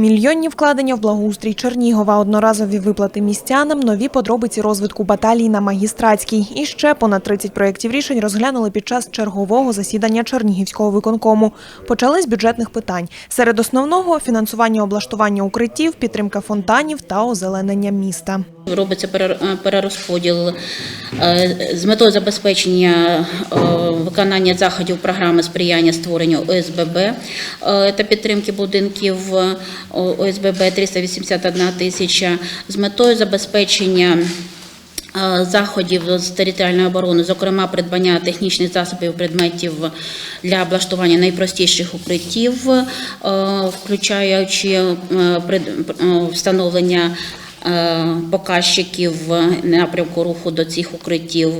Мільйонні вкладення в благоустрій Чернігова, одноразові виплати містянам, нові подробиці розвитку баталій на магістратській. І ще понад 30 проєктів рішень розглянули під час чергового засідання Чернігівського виконкому. Почали з бюджетних питань. Серед основного – фінансування облаштування укриттів, підтримка фонтанів та озеленення міста. Робиться е, перерозподіл е, з метою забезпечення е, виконання заходів програми сприяння створенню ОСББ та підтримки будинків ОСББ 381 тисяча, з метою забезпечення е, заходів з територіальної оборони, зокрема придбання технічних засобів предметів для облаштування найпростіших укриттів, е, включаючи е, встановлення показчиків напрямку руху до цих укриттів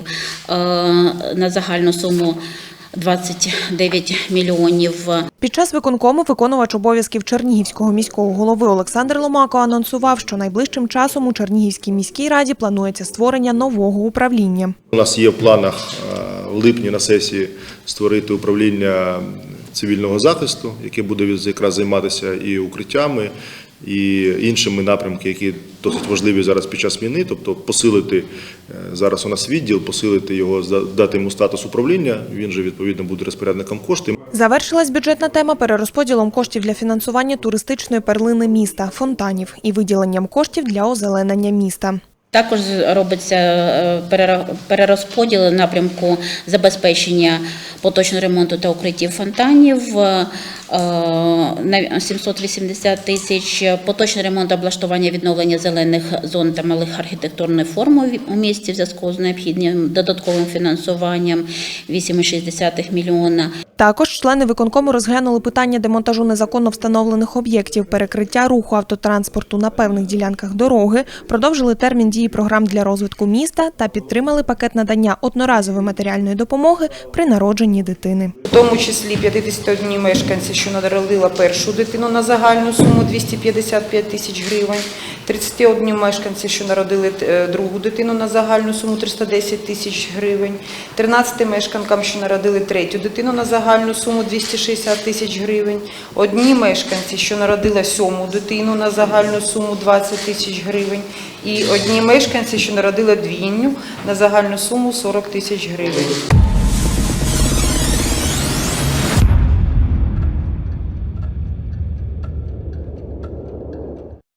на загальну суму 29 мільйонів. Під час виконкому виконувач обов'язків Чернігівського міського голови Олександр Ломако анонсував, що найближчим часом у Чернігівській міській раді планується створення нового управління. У нас є в планах е, в липні на сесії створити управління цивільного захисту, яке буде якраз займатися і укриттями, і іншими напрямки, які досить важливі зараз під час війни. Тобто посилити е, зараз у нас відділ, посилити його, дати йому статус управління. Він же відповідно буде розпорядником коштів. Завершилась бюджетна тема перерозподілом коштів для фінансування туристичної перлини міста – фонтанів і виділенням коштів для озеленення міста. Також робиться е, перерозподіл напрямку забезпечення поточного ремонту та укриттів фонтанів е, на 780 тисяч, поточний ремонт облаштування відновлення зелених зон та малих архітектурних форм у місті в зв'язку з необхідним додатковим фінансуванням 8,6 мільйона. Також члени виконкому розглянули питання демонтажу незаконно встановлених об'єктів, перекриття руху автотранспорту на певних ділянках дороги, продовжили термін дії програм для розвитку міста та підтримали пакет надання одноразової матеріальної допомоги при народженні дитини. в тому числі 51 мешканці, що народила першу дитину на загальну суму 255 тисяч гривень, 31 мешканці, що народили е, другу дитину на загальну суму 310 тисяч гривень, 13 мешканкам, що народили третю дитину на загальну суму 260 тисяч гривень, одні мешканці, що народила сьому дитину на загальну суму 20 тисяч гривень, і одні мешканці, що народили двійню на загальну суму 40 тисяч гривень.